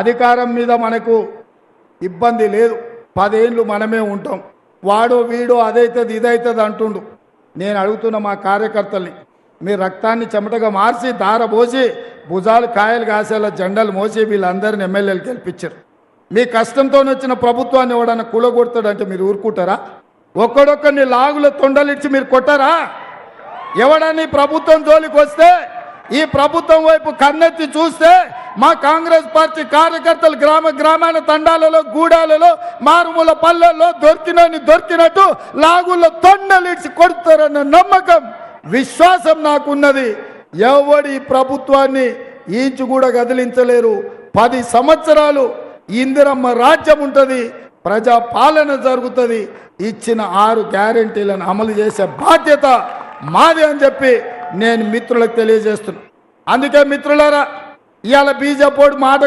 అధికారం మీద మనకు ఇబ్బంది లేదు. పదేళ్ళు మనమే ఉంటాం. వాడో వీడో అదైతుంది ఇదైతుంది అంటుండు. నేను అడుగుతున్న మా కార్యకర్తల్ని మీ రక్తాన్ని చెమటగా మార్చి దార పోసి భుజాలు కాయలు కాసేలా జెండాలు మోసి వీళ్ళందరిని ఎమ్మెల్యేలు గెలిపించారు. మీ కష్టంతో వచ్చిన ప్రభుత్వాన్ని ఎవడన్నా కూలగొడతాడంటే మీరు ఊరుకుంటారా? ఒక్కడొక్కడిని లాగుల తొండలిచ్చి మీరు కొట్టారా? ఎవడని ప్రభుత్వం జోలికి వస్తే ఈ ప్రభుత్వం వైపు కన్నెత్తి చూస్తే మా కాంగ్రెస్ పార్టీ కార్యకర్తలు గ్రామ గ్రామాల తండాలలో గూడాలలో మారుమూల పల్లెల్లో దొరికినని దొరికినట్టు లాగుల్లో తొండలిడ్చి కొడతారన్న నమ్మకం విశ్వాసం నాకున్నది. ఎవడి ప్రభుత్వాన్ని ఈంచు కూడా కదిలించలేరు. పది సంవత్సరాలు ఇందిరమ్మ రాజ్యం ఉంటుంది ప్రజా పాలన జరుగుతుంది. ఇచ్చిన ఆరు గ్యారెంటీలను అమలు చేసే బాధ్యత మాది అని చెప్పి నేను మిత్రులకు తెలియజేస్తున్నా. అందుకే మిత్రులారా ఇవాళ బీజేపీ మాట